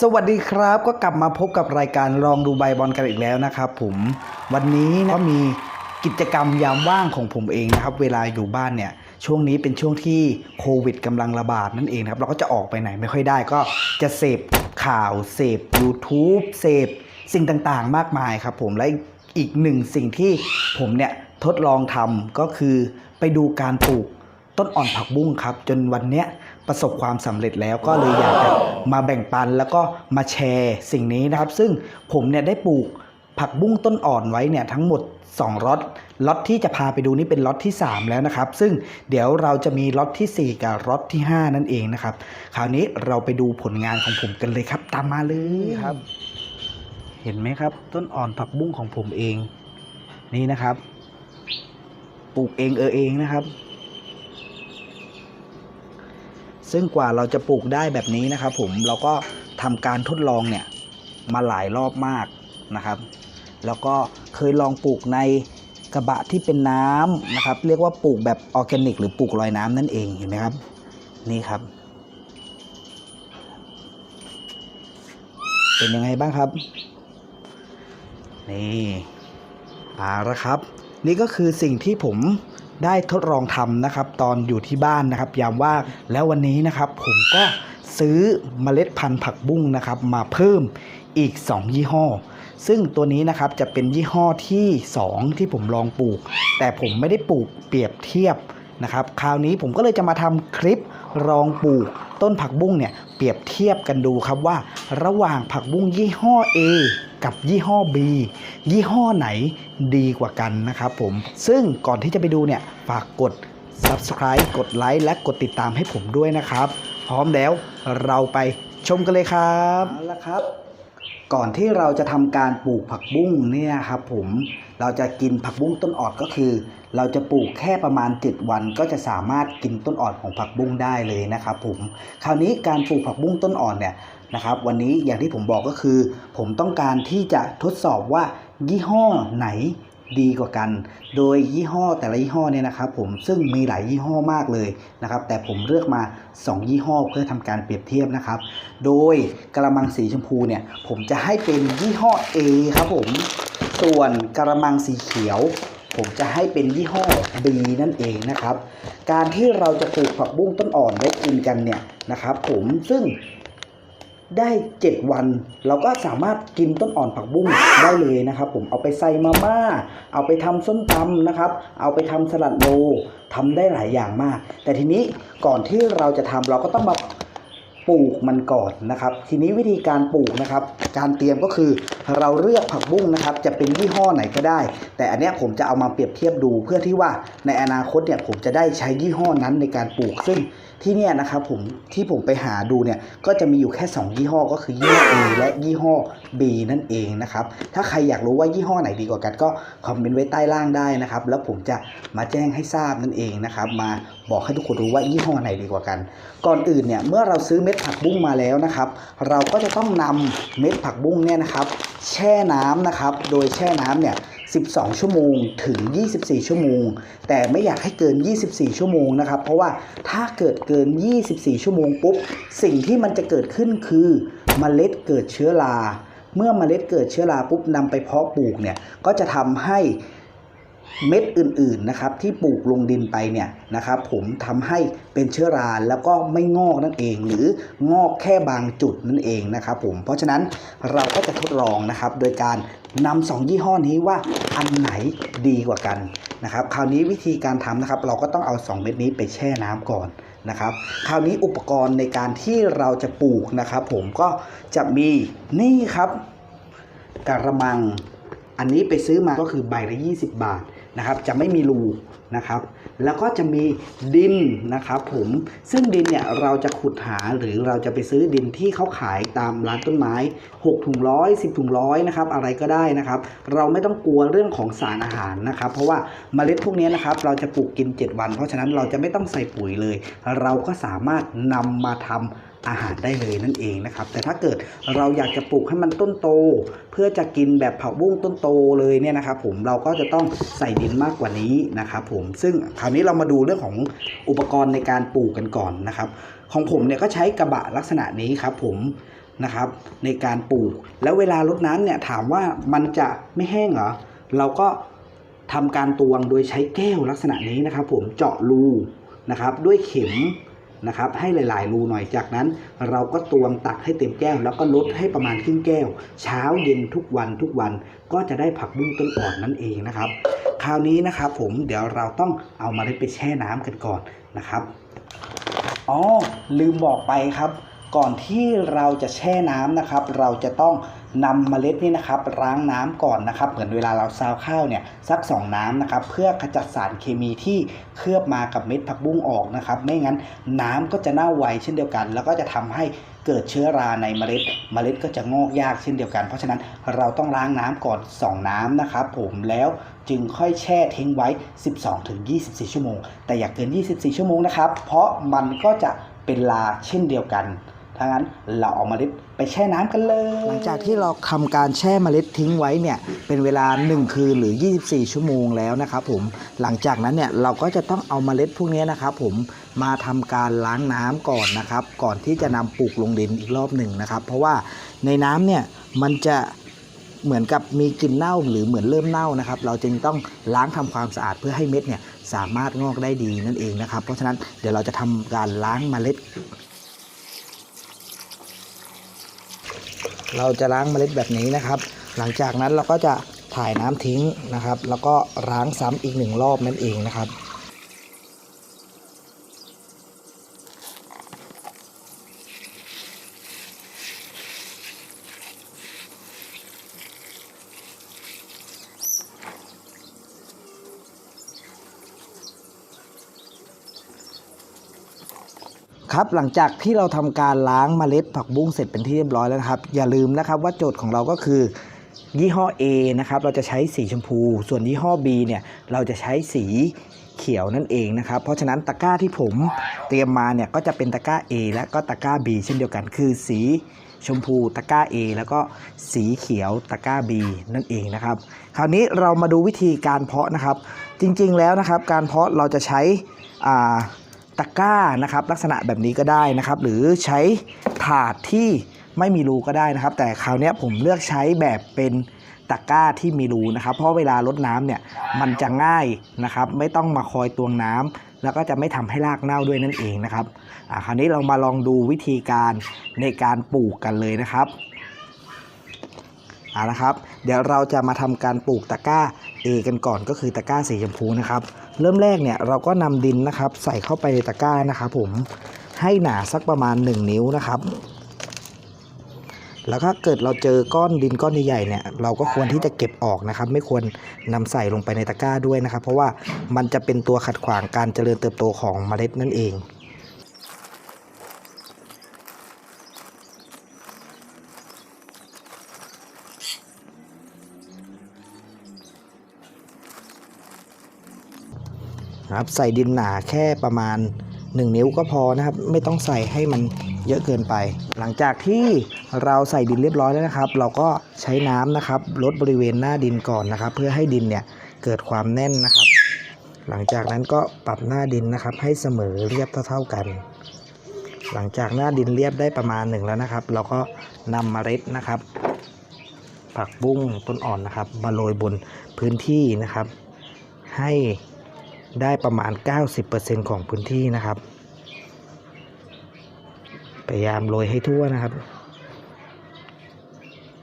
สวัสดีครับก็กลับมาพบกับรายการลองดูใบบอลกันอีกแล้วนะครับผมวันนี้นะก็มีกิจกรรมยามว่างของผมเองนะครับ เวลาอยู่บ้านเนี่ยช่วงนี้เป็นช่วงที่โควิดกำลังระบาดนั่นเองนะครับ เราก็จะออกไปไหนไม่ค่อยได้ก็จะเสพข่าวเสพ YouTube เสพสิ่งต่างๆ มากมายครับผมและอีกหนึ่งสิ่งที่ผมเนี่ยทดลองทำก็คือไปดูการปลูกต้นอ่อนผักบุ้งครับ จนวันเนี้ย ประสบความสำเร็จแล้วก็เลยอยากจะมาแบ่งปันแล้วก็มาแชร์สิ่งนี้นะครับ ซึ่งผมเนี่ยได้ปลูกผักบุ้งต้นอ่อนไว้เนี่ยทั้งหมด2ล็อตล็อตที่จะพาไปดูนี่เป็นล็อตที่ 3 แล้วนะครับ ซึ่งเดี๋ยวเราจะมีล็อตทีสี่4 กับล็อตที่ 5 นั่นเองนะครับ คราวนี้เราไปดูผลงานของผมกันเลยครับ ตามมาเลยครับ เห็นไหมครับ ต้นอ่อนผักบุ้งของผมเอง นี่นะครับ ปลูกเองเออเองนะครับ ซึ่งกว่าเราจะปลูกได้แบบนี้นะครับ ผมเราก็ทำการทดลองเนี่ยมาหลายรอบมากนะครับ แล้วก็เคยลองปลูกในกระบะที่เป็นน้ำนะครับ เรียกว่าปลูกแบบออร์แกนิก หรือปลูกลอยน้ำนั่นเองเห็นไหมครับ นี่ครับ เป็นยังไงบ้างครับ นี่เอาละครับ นี่ก็คือสิ่งที่ผม ได้ทดลองทำนะครับ ตอนอยู่ที่บ้านนะครับ ยามว่างแล้ววันนี้นะครับ ผมก็ซื้อเมล็ดพันธุ์ผักบุ้งนะครับ มาเพิ่มอีก 2 ยี่ห้อ ซึ่งตัวนี้นะครับจะเป็นยี่ห้อที่ 2 ที่ผมลองปลูก แต่ผมไม่ได้ปลูกเปรียบเทียบนะครับ คราวนี้ผมก็เลยจะมาทำคลิปลองปลูกต้นผักบุ้งเนี่ยเปรียบเทียบกันดูครับว่า ระหว่างผักบุ้งยี่ห้อ A กับยี่ห้อ B ยี่ห้อไหนดีกว่ากันนะครับผม ซึ่งก่อนที่จะไปดูเนี่ย ฝากกด subscribe กดไลค์และกดติดตามให้ผมด้วยนะครับ พร้อมแล้วเราไปชมกันเลยครับเอาละครับ ก่อนที่เราจะทำการปลูกผักบุ้งเนี่ยครับผมเราจะกินผักบุ้งต้นอ่อนก็คือ เราจะปลูกแค่ประมาณ 7 วันก็จะสามารถกินต้นอ่อนของผักบุ้งได้เลยนะครับผมคราวนี้การปลูกผักบุ้งต้นอ่อนเนี่ย นะครับ วันนี้อย่างที่ผมบอกก็คือ ผมต้องการที่จะทดสอบว่ายี่ห้อไหนดีกว่ากัน โดยยี่ห้อแต่ละยี่ห้อเนี่ยนะครับผมซึ่งมีหลายยี่ห้อมากเลยนะครับ แต่ผมเลือกมา 2 ยี่ห้อเพื่อทำการเปรียบเทียบนะครับ โดยกระมังสีชมพูเนี่ยผมจะให้เป็นยี่ห้อ A ครับผม ส่วนกระมังสีเขียว ผมจะให้เป็นยี่ห้อ B นั่นเองนะครับ การที่เราจะปลูกผักบุ้งต้นอ่อนไว้กินกันเนี่ยนะครับ ผมซึ่ง ได้ 7 วัน เราก็สามารถกินต้นอ่อนผักบุ้งได้เลยนะครับผมเอาไปใส่มาม่า เอาไปทำส้มตำนะครับ เอาไปทำสลัดโลทำได้หลายอย่างมาก แต่ทีนี้ก่อนที่เราจะทำเราก็ต้องมาปลูกมันก่อนนะครับ ทีนี้วิธีการปลูกนะครับ การเตรียมก็คือเราเลือกผักบุ้งนะครับ จะเป็นยี่ห้อไหนก็ได้ แต่อันเนี้ยผมจะเอามาเปรียบเทียบดู เพื่อที่ว่าในอนาคตเนี่ยผมจะได้ใช้ยี่ห้อนั้นในการปลูกซึ่งที่เนี่ยนะครับผมที่ผมไปหาดูเนี่ยก็จะมีอยู่แค่ 2 ยี่ห้อก็คือยี่ห้อ A และยี่ห้อ B นั่นเองนะครับถ้าใครอยากรู้ว่ายี่ห้อไหนดีกว่ากันก็คอมเมนต์ไว้ใต้ล่างได้นะครับแล้วผมจะมาแจ้งให้ทราบนั่นเองนะครับมาบอกให้ทุกคนรู้ว่ายี่ห้อไหนดีกว่ากัน ก่อนอื่นเนี่ยเมื่อเราซื้อเม็ดผักบุ้งมาแล้วนะครับ เราก็จะต้องนำเม็ดผักบุ้งเนี่ยนะครับ แช่น้ำนะครับ โดยแช่น้ำเนี่ย 12 ชั่วโมงถึง 24 ชั่วโมง แต่ไม่อยากให้เกิน 24 ชั่วโมงนะครับ เพราะว่าถ้าเกิดเกิน 24 ชั่วโมงปุ๊บ สิ่งที่มันจะเกิดขึ้นคือเมล็ดเกิดเชื้อรา เมื่อเมล็ดเกิดเชื้อราปุ๊บนำไปเพาะปลูกเนี่ย ก็จะทำให้ เม็ดอื่นๆนะครับที่ปลูกลงดินไปเนี่ยนะครับผมทำให้เป็นเชื้อราแล้วก็ไม่งอกนั่นเอง หรืองอกแค่บางจุดนั่นเองนะครับผมเพราะฉะนั้นเราก็จะทดลองนะครับโดยการนำสองยี่ห้อนี้ว่าอันไหนดีกว่ากันนะครับคราวนี้วิธีการทำนะครับ เราก็ต้องเอา 2 เม็ดนี้ไปแช่น้ำก่อนนะครับ คราวนี้อุปกรณ์ในการที่เราจะปลูกนะครับ ผมก็จะมีนี่ครับกระมังอันนี้ไปซื้อมาก็คือใบละ 20 บาท นะครับจะไม่มีรูนะครับ แล้วก็จะมีดินนะครับผมซึ่งดินเนี่ยเราจะขุดหาหรือเราจะไปซื้อดินที่เขาขายตามร้านต้นไม้ 6 ถุงร้อย10 ถุงร้อยนะครับอะไรก็ได้นะครับ เราไม่ต้องกลัวเรื่องของสารอาหารนะครับ เพราะว่าเมล็ดพวกนี้นะครับเราจะปลูกกิน 7 วัน เพราะฉะนั้นเราจะไม่ต้องใส่ปุ๋ยเลย เราก็สามารถนำมาทำ อาหารได้เลยนั่นเองนะครับ แต่ถ้าเกิดเราอยากจะปลูกให้มันต้นโต เพื่อจะกินแบบเผักบุ้งต้นโตเลยเนี่ยนะครับ ผมเราก็จะต้องใส่ดินมากกว่านี้นะครับ ผมซึ่งคราวนี้เรามาดูเรื่องของอุปกรณ์ในการปลูกกันก่อนนะครับ ของผมเนี่ยก็ใช้กระบะลักษณะนี้ครับ ผมนะครับในการปลูก แล้วเวลารดน้ำเนี่ยถามว่ามันจะไม่แห้งเหรอเราก็ทำการตวงโดยใช้แก้วลักษณะนี้นะครับ ผมเจาะรูนะครับ ด้วยเข็ม นะครับให้หลาย ๆ รูหน่อยจากนั้น เราก็ตวงตักให้เต็มแก้ว แล้วก็ลดให้ประมาณครึ่งแก้ว เช้าเย็นทุกวันทุกวันก็จะได้ผักบุ้งต้นอ่อนนั่นเองนะครับ คราวนี้นะครับผมเดี๋ยวเราต้องเอามาเล็ดไปแช่น้ำกันก่อนนะครับอ๋อลืมบอกไปครับ ก่อนที่เราจะแช่น้ำนะครับ เราจะต้องนำเมล็ดนี่นะครับล้างน้ำก่อนนะครับ เหมือนเวลาเราซาวข้าวเนี่ยสักสองน้ำนะครับ เพื่อขจัดสารเคมีที่เคลือบมากับเม็ดผักบุ้งออกนะครับ ไม่งั้นน้ำก็จะเน่าไวเช่นเดียวกัน แล้วก็จะทำให้เกิดเชื้อราในเมล็ด เมล็ดก็จะงอกยากเช่นเดียวกัน เพราะฉะนั้นเราต้องล้างน้ำก่อนสองน้ำนะครับผมแล้วจึงค่อยแช่ทิ้งไว้ 12-24 ชั่วโมง แต่อย่าเกิน 24 ชั่วโมงนะครับ เพราะมันก็จะเป็นลาเช่นเดียวกัน ถ้างั้นเราเอาเมล็ดไปแช่น้ำกันเลย หลังจากที่เราทำการแช่เมล็ดทิ้งไว้เนี่ยเป็นเวลา 1 คืนหรือ 24 ชั่วโมงแล้วนะครับผมหลังจากนั้นเนี่ยเราก็จะต้องเอาเมล็ดพวกนี้นะครับผมมาทำการล้างน้ำก่อนนะครับ ก่อนที่จะนำปลูกลงดินอีกรอบหนึ่งนะครับ เพราะว่าในน้ำเนี่ยมันจะเหมือนกับมีกลิ่นเน่าหรือเหมือนเริ่มเน่านะครับ เราจึงต้องล้างทำความสะอาดเพื่อให้เม็ดเนี่ยสามารถงอกได้ดีนั่นเองนะครับ เพราะฉะนั้นเดี๋ยวเราจะทำการล้างเมล็ด เราจะล้างเมล็ดแบบนี้นะครับ หลังจากนั้นเราก็จะถ่ายน้ำทิ้งนะครับ แล้วก็ล้างซ้ำอีกหนึ่งรอบนั่นเองนะครับ ครับหลังจากที่เราทำการล้างเมล็ดผักบุ้งเสร็จเป็นที่เรียบร้อยแล้วนะครับ อย่าลืมนะครับว่าโจทย์ของเราก็คือ ยี่ห้อ A นะครับเราจะใช้สีชมพู ส่วนยี่ห้อ B เนี่ยเราจะใช้สีเขียวนั่นเองนะครับ เพราะฉะนั้นตะกร้าที่ผมเตรียมมาเนี่ยก็จะเป็นตะกร้า A และก็ตะกร้า B เช่นเดียวกัน คือสีชมพูตะกร้า A แล้วก็สีเขียวตะกร้า B นั่นเองนะครับ คราวนี้เรามาดูวิธีการเพาะนะครับ จริงๆแล้วนะครับ การเพาะเราจะใช้อ่า ตะกร้านะครับ ลักษณะแบบนี้ก็ได้นะครับ หรือใช้ถาดที่ไม่มีรูก็ได้นะครับ แต่คราวนี้ผมเลือกใช้แบบเป็นตะกร้าที่มีรูนะครับ เพราะเวลารดน้ำเนี่ยมันจะง่ายนะครับ ไม่ต้องมาคอยตวงน้ำแล้วก็จะไม่ทำให้รากเน่าด้วยนั่นเองนะครับคราวนี้เรามาลองดูวิธีการในการปลูกกันเลยนะครับเอาละครับ เดี๋ยวเราจะมาทำการปลูกตะกร้า A กันก่อนก็คือตะกร้าสีชมพูนะครับ เริ่มแรกเนี่ยเราก็นำดินนะครับ ใส่เข้าไปในตะกร้านะครับผมให้หนาสักประมาณ 1 นิ้วนะครับ แล้วถ้าเกิดเราเจอก้อนดินก้อนใหญ่ๆเนี่ยเราก็ควรที่จะเก็บออกนะครับ ไม่ควรนำใส่ลงไปในตะกร้าด้วยนะครับ เพราะว่ามันจะเป็นตัวขัดขวางการเจริญเติบโตของเมล็ดนั่นเอง นะครับใส่ดินหนาแค่ประมาณ 1 นิ้วก็พอนะครับ ไม่ต้องใส่ให้มันเยอะเกินไป หลังจากที่เราใส่ดินเรียบร้อยแล้วนะครับ เราก็ใช้น้ำนะครับลดบริเวณหน้าดินก่อนนะครับ เพื่อให้ดินเนี่ยเกิดความแน่นนะครับ หลังจากนั้นก็ปรับหน้าดินนะครับ ให้เสมอเรียบเท่าๆกัน หลังจากหน้าดินเรียบได้ประมาณหนึ่งแล้วนะครับ เราก็นำเมล็ดนะครับ ผักบุ้งต้นอ่อนนะครับ มาโรยบนพื้นที่นะครับ ให้ ได้ประมาณ 90%ของพื้นที่นะครับ พยายามโรยให้ทั่วนะครับ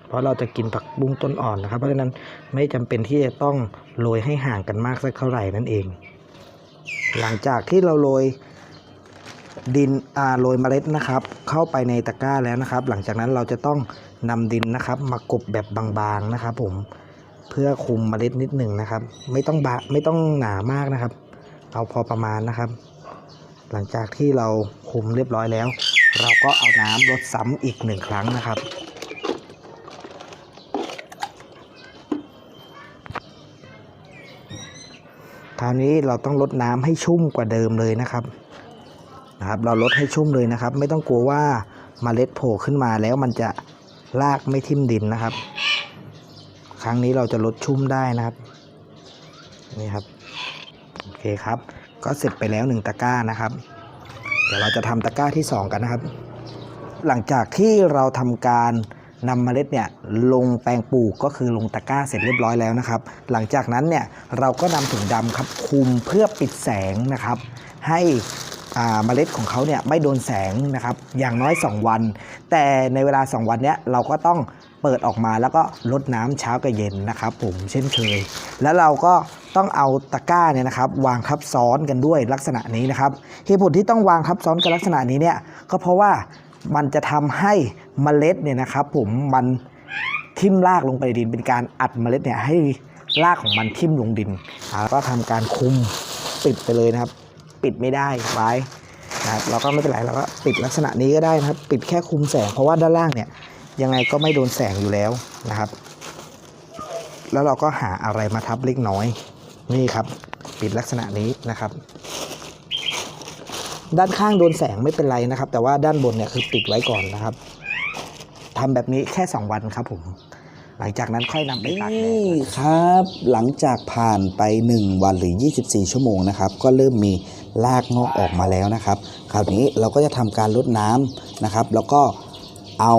เพราะเราจะกินผักบุ้งต้นอ่อนนะครับ เพราะฉะนั้นไม่จำเป็นที่จะต้องโรยให้ห่างกันมากสักเท่าไหร่นั่นเอง หลังจากที่เราโรยดินอ่าโรยเมล็ดนะครับ เข้าไปในตะกร้าแล้วนะครับ หลังจากนั้นเราจะต้องนำดินนะครับ มากบแบบบางๆนะครับ ผมเพื่อคุมเมล็ดนิดหนึ่งนะครับ ไม่ต้องบะไม่ต้องหนามากนะครับ เอาพอประมาณนะครับ หลังจากที่เราคุมเรียบร้อยแล้ว เราก็เอาน้ำลดซ้ำอีกหนึ่งครั้งนะครับคราวนี้เราต้องลดน้ำให้ชุ่มกว่าเดิมเลยนะครับนะครับ เราลดให้ชุ่มเลยนะครับ ไม่ต้องกลัวว่าเมล็ดโผล่ขึ้นมาแล้วมันจะลากไม่ทิ่มดินนะครับ ครั้งนี้เราจะลดชุ่มได้นะครับ นี่ครับ เคครับ ก็เสร็จไปแล้วหนึ่งตะกร้านะครับ เดี๋ยวเราจะทำตะกร้าที่สองกันนะครับ หลังจากที่เราทำการนำเมล็ดเนี่ยลงแปลงปลูกก็คือลงตะกร้าเสร็จเรียบร้อยแล้วนะครับ หลังจากนั้นเนี่ยเราก็นำถุงดำครับคุมเพื่อปิดแสงนะครับ ให้อ่าเมล็ดของเขาเนี่ยไม่โดนแสงนะครับ อย่างน้อย 2 วัน แต่ในเวลา 2 วันเนี้ยเราก็ต้อง เปิดออกมาแล้วก็ลดน้ำเช้ากับเย็นนะครับผมเช่นเคย แล้วเราก็ต้องเอาตะกร้าเนี่ยนะครับ วางทับซ้อนกันด้วยลักษณะนี้นะครับเหตุผลที่ต้องวางทับซ้อนกันลักษณะนี้เนี่ยก็เพราะว่ามันจะทำให้เมล็ดเนี่ยนะครับ ผมมันทิ่มรากลงไปดินเป็นการอัดเมล็ดเนี่ยให้รากของมันทิ่มลงดินอ่าแล้วก็ทำการคุมปิดไปเลยนะครับ ปิดไม่ได้ไว้นะครับเราก็ไม่เป็นไรเราก็ปิดลักษณะนี้ก็ได้นะครับ ปิดแค่คุมแสงเพราะว่าด้านล่างเนี่ย ยังไงก็ไม่โดนแสงอยู่แล้วนะครับ แล้วเราก็หาอะไรมาทับเล็กน้อย นี่ครับ ปิดลักษณะนี้นะครับ ด้านข้างโดนแสงไม่เป็นไรนะครับ แต่ว่าด้านบนเนี่ยคือปิดไว้ก่อนนะครับทำแบบนี้แค่ 2 วันครับผม หลังจากนั้นค่อยนำไปตากแดดนี่ครับ หลังจากผ่านไป 1 วันหรือ 24 ชั่วโมงนะครับ ก็เริ่มมีรากงอกออกมาแล้วนะครับ คราวนี้เราก็จะทำการลดน้ำนะครับ แล้วก็เอา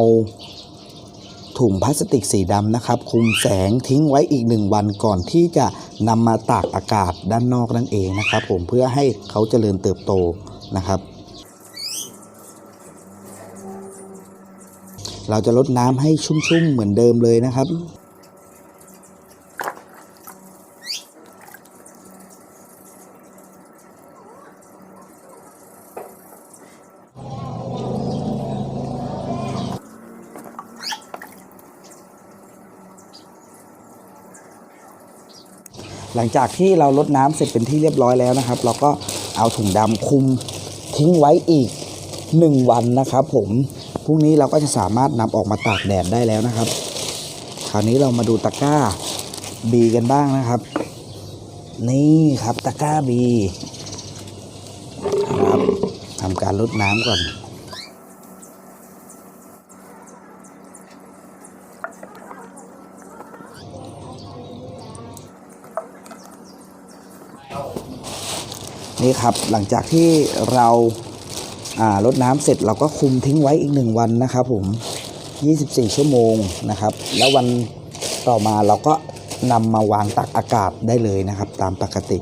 ถุงพลาสติกสีดำนะครับ คุมแสงทิ้งไว้อีก1วันก่อนที่จะนำมาตากอากาศด้านนอกนั่นเองนะครับ ผมเพื่อให้เขาเจริญเติบโตนะครับ เราจะลดน้ำให้ชุ่มๆเหมือนเดิมเลยนะครับ หลังจากที่เราลดน้ำเสร็จเป็นที่เรียบร้อยแล้วนะครับ เราก็เอาถุงดำคุมทิ้งไว้อีก 1 วันนะครับ ผมพรุ่งนี้เราก็จะสามารถนำออกมาตากแดดได้แล้วนะครับ คราวนี้เรามาดูตะกร้าบีกันบ้างนะครับ นี่ครับตะกร้าบีครับทำการลดน้ำก่อน นี่ครับหลังจากที่เราลดน้ำเสร็จเราก็คุมทิ้งไว้อีกหนึ่งวันนะครับผม 24 ชั่วโมงนะครับ แล้ววันต่อมาเราก็นำมาวางตักอากาศได้เลยนะครับ ตามปกติ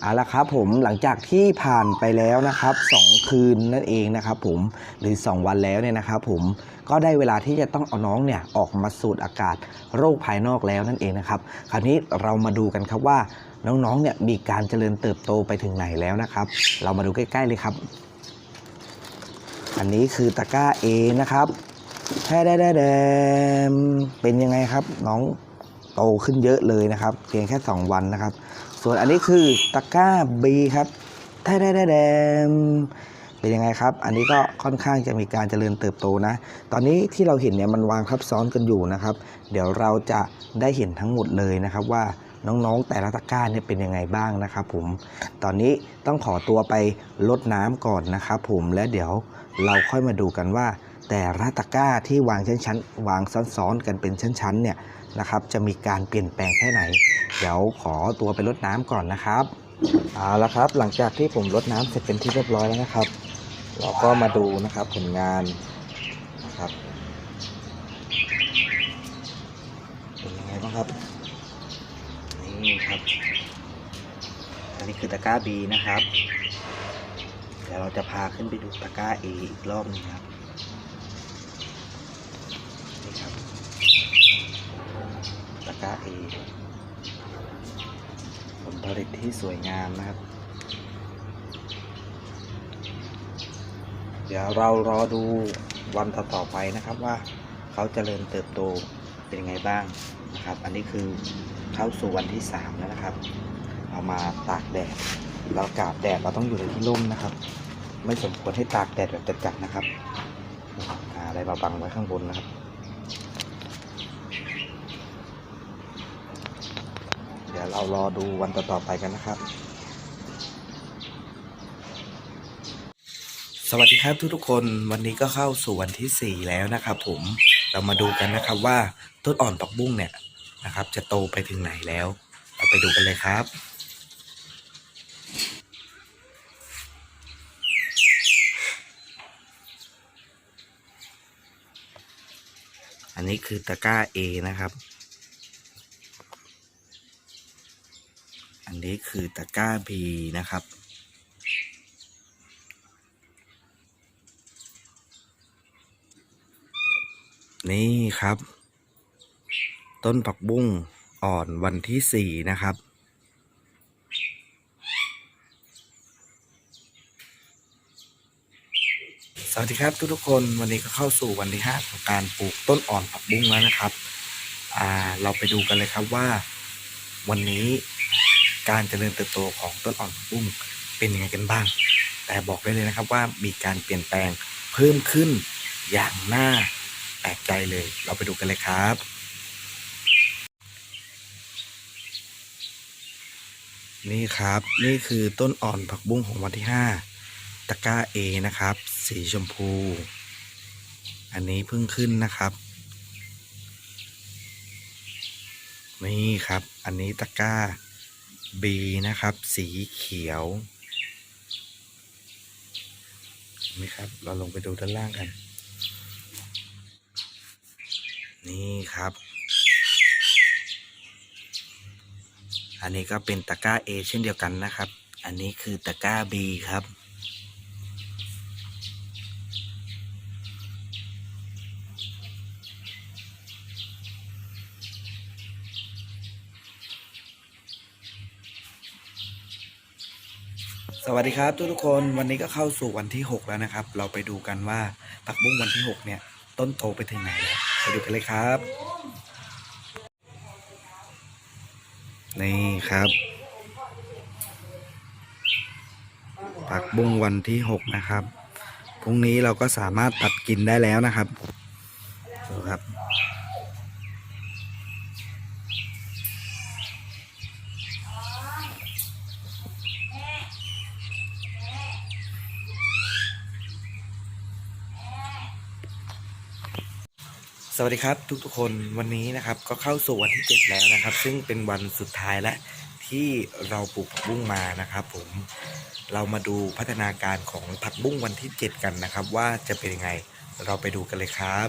เอาละครับผมหลังจากที่ผ่านไปแล้วนะครับ 2 คืนนั่นเองนะครับผมหรือ 2 วันแล้วเนี่ยนะครับผม ก็ได้เวลาที่จะต้องเอาน้องเนี่ยออกมาสูดอากาศโรคภายนอกแล้วนั่นเองนะครับ คราวนี้เรามาดูกันครับว่าน้องๆเนี่ยมีการเจริญเติบโตไปถึงไหนแล้วนะครับ เรามาดูใกล้ๆเลยครับ อันนี้คือตะกร้า A นะครับแท้ได้แดมเป็นยังไงครับน้องโตขึ้นเยอะเลยนะครับ เพียงแค่ 2 วันนะครับ ส่วนอันนี้คือตะกร้า B ครับแท้ได้แดม เป็นยังไงครับ อันนี้ก็ค่อนข้างจะมีการเจริญเติบโตนะ ตอนนี้ที่เราเห็นเนี่ยมันวางทับซ้อนกันอยู่นะครับ เดี๋ยวเราจะได้เห็นทั้งหมดเลยนะครับว่าน้องๆ แต่ละตะกร้าเนี่ยเป็นยังไงบ้างนะครับผม ตอนนี้ต้องขอตัวไปลดน้ำก่อนนะครับผมและเดี๋ยวเราค่อยมาดูกันว่า แต่ละตะกร้าที่วางชั้นๆวางซ้อนๆกันเป็นชั้นๆเนี่ยนะครับ จะมีการเปลี่ยนแปลงแค่ไหน เดี๋ยวขอตัวไปรดน้ำก่อนนะครับเอาละครับ หลังจากที่ผมรดน้ำเสร็จเป็นที่เรียบร้อยแล้วนะครับ เราก็มาดูนะครับผลงานนะครับเป็นยังไงบ้างครับนี่ครับ อันนี้คือตะกร้า B นะครับ เดี๋ยวเราจะพาขึ้นไปดูตะกร้า A อีกรอบหนึงครับนี่ครับตะกร้า A ผลผลิตที่สวยงามนะครับ ดี๋ยวเรารอดูวันต่อๆไปนะครับว่าเขาจเจริญเติบโตเป็นยังไงบ้างนะครับ อันนี้คือเข้าสู่วันที่ 3 แล้วนะครับ เอามาตากแดดเรากาบแดดเราต้องอยู่ในที่ร่มนะครับ ไม่สมควรให้ตากแดดแบบจัดๆนะครับหาอะไรมาบังไว้ข้างบนนะครับ เดี๋ยวเรารอดูวันต่อๆไปกันนะครับ สวัสดีครับทุกทุกคนวันนี้ก็เข้าสู่วันที่ 4 แล้วนะครับผมเรามาดูกันนะครับว่าต้นอ่อนปักบุ้งเนี่ยนะครับ จะโตไปถึงไหนแล้ว เราไปดูกันเลยครับ อันนี้คือตะกร้า A นะครับ อันนี้คือตะกร้า B นะครับ นี่ครับ ต้นผักบุ้งอ่อนวันที่สี่นะครับ สวัสดีครับทุกทุกคนวันนี้ก็เข้าสู่วันที่ห้าของการปลูกต้นอ่อนผักบุ้งแล้วนะครับอ่าเราไปดูกันเลยครับว่า วันนี้การเจริญเติบโตของต้นอ่อนผักบุ้งเป็นยังไงกันบ้าง แต่บอกได้เลยนะครับว่ามีการเปลี่ยนแปลงเพิ่มขึ้นอย่างน่า แปลกใจเลย เราไปดูกันเลยครับ นี่ครับนี่คือต้นอ่อนผักบุ้งของวันที่ห้าตะกร้า A นะครับ สีชมพู อันนี้เพิ่งขึ้นนะครับ นี่ครับ อันนี้ตะกร้า B นะครับ สีเขียวนี่ครับ เราลงไปดูด้านล่างกัน นี่ครับ อันนี้ก็เป็นตะกร้า A เช่นเดียวกันนะครับ อันนี้คือตะกร้า B ครับ สวัสดีครับทุกทุกคนวันนี้ก็เข้าสู่วันที่ 6 แล้วนะครับ เราไปดูกันว่าผักบุ้งวันที่ 6 เนี่ย ต้นโตไปถึงไหนแล้ว ไปดูกันเลยครับ นี่ครับ ผักบุ้งวันที่หกนะครับ พรุ่งนี้เราก็สามารถตัดกินได้แล้วนะครับดูครับ วัสดีครับทุกๆคนวันนี้นะครับก็เข้าสู่วันที่7แล้วนะครับ ซึ่งเป็นวันสุดท้ายและที่เราปลูกผักบุ้งมานะครับผมเรามาดูพัฒนาการของผักบุ้งวันที่ 7 กันนะครับ ว่าจะเป็นยังไงเราไปดูกันเลยครับ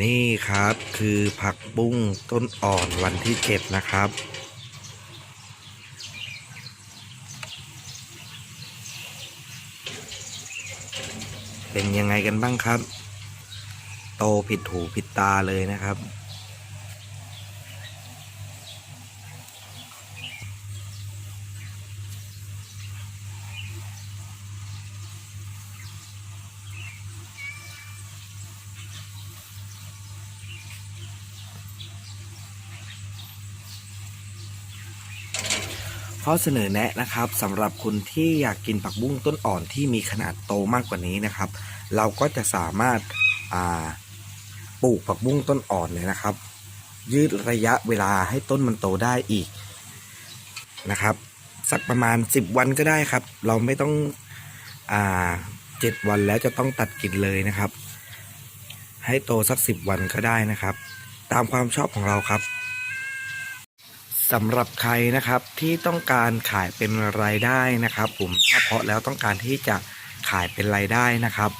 นี่ครับคือผักบุ้งต้นอ่อนวันที่ 7 นะครับ เป็นยังไงกันบ้างครับ โตผิดหูผิดตาเลยนะครับ ข้อเสนอแนะนะครับสำหรับคุณที่อยากกินผักบุ้งต้นอ่อนที่มีขนาดโตมากกว่านี้นะครับ เราก็จะสามารถาปลูกผักบุ้งต้นอ่อนเนี่ยนะครับ ยืดระยะเวลาให้ต้นมันโตได้อีกนะครับ สักประมาณ 10 วันก็ได้ครับ เราไม่ต้องอ่าเจ็ดวันแล้วจะต้องตัดกิ่นเลยนะครับ ให้โตสัก 10 วันก็ได้นะครับ ตามความชอบของเราครับ สำหรับใครนะครับที่ต้องการขายเป็นรายได้นะครับ ผมถ้าเพาะแล้วต้องการที่จะขายเป็นรายได้นะครับ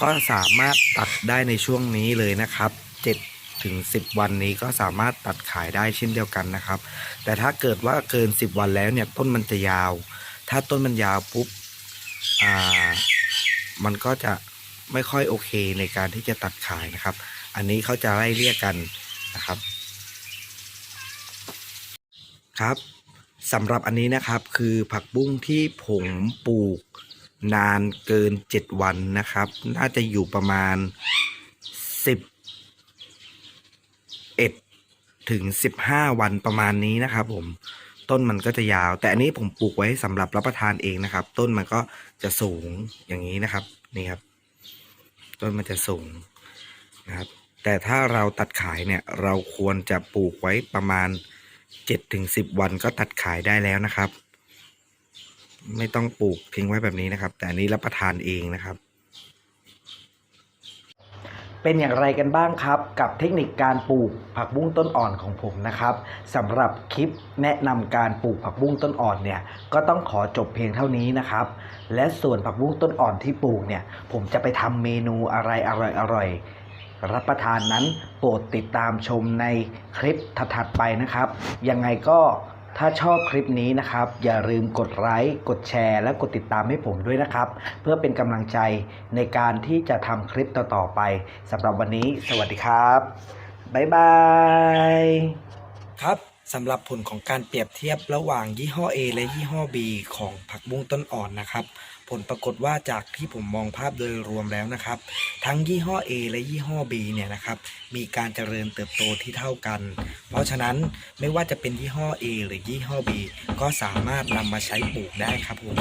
ก็สามารถตัดได้ในช่วงนี้เลยนะครับ7ถึง10 วันนี้ก็สามารถตัดขายได้เช่นเดียวกันนะครับ แต่ถ้าเกิดว่าเกิน 10 วันแล้วเนี่ยต้นมันจะยาว ถ้าต้นมันยาวปุ๊บอ่ามันก็จะไม่ค่อยโอเคในการที่จะตัดขายนะครับ อันนี้เขาจะไล่เรียกกันนะครับ ครับสำหรับอันนี้นะครับคือผักบุ้งที่ผมปลูกนานเกิน 7 วันนะครับ น่าจะอยู่ประมาณ 11 ถึง 15 วันประมาณนี้นะครับ ผมต้นมันก็จะยาว แต่อันนี้ผมปลูกไว้สำหรับรับประทานเองนะครับ ต้นมันก็จะสูงอย่างนี้นะครับนี่ครับ ต้นมันจะสูงนะครับ แต่ถ้าเราตัดขายเนี่ยเราควรจะปลูกไว้ประมาณ เจ็ดถึงสิบวันก็ตัดขายได้แล้วนะครับ ไม่ต้องปลูกทิ้งไว้แบบนี้นะครับ แต่อันนี้รับประทานเองนะครับ เป็นอย่างไรกันบ้างครับ กับเทคนิคการปลูกผักบุ้งต้นอ่อนของผมนะครับสำหรับคลิปแนะนำการปลูกผักบุ้งต้นอ่อนเนี่ยก็ต้องขอจบเพียงเท่านี้นะครับ และส่วนผักบุ้งต้นอ่อนที่ปลูกเนี่ย ผมจะไปทำเมนูอะไรอร่อยๆ รับประทานนั้นโปรดติดตามชมในคลิปถัดๆไปนะครับ ยังไงก็ถ้าชอบคลิปนี้นะครับ อย่าลืมกดไลค์กดแชร์ และกดติดตามให้ผมด้วยนะครับ เพื่อเป็นกำลังใจในการที่จะทำคลิปต่อๆไปสำหรับวันนี้ สวัสดีครับบ๊ายบายครับสำหรับผลของการเปรียบเทียบระหว่างยี่ห้อ A และยี่ห้อ B ของผักบุ้งต้นอ่อนนะครับ ลปรากฏว่าจากที่ผมมองภาพโดยรวมแล้วนะครับ ทั้งยี่ห้อ A และยี่ห้อ B เนี่ยนะครับมีการเจริญเติบโตที่เท่ากัน เพราะฉะนั้นไม่ว่าจะเป็นยี่ห้อ A หรือยี่ห้อ B ก็สามารถนำมาใช้ปลูกได้ครับผม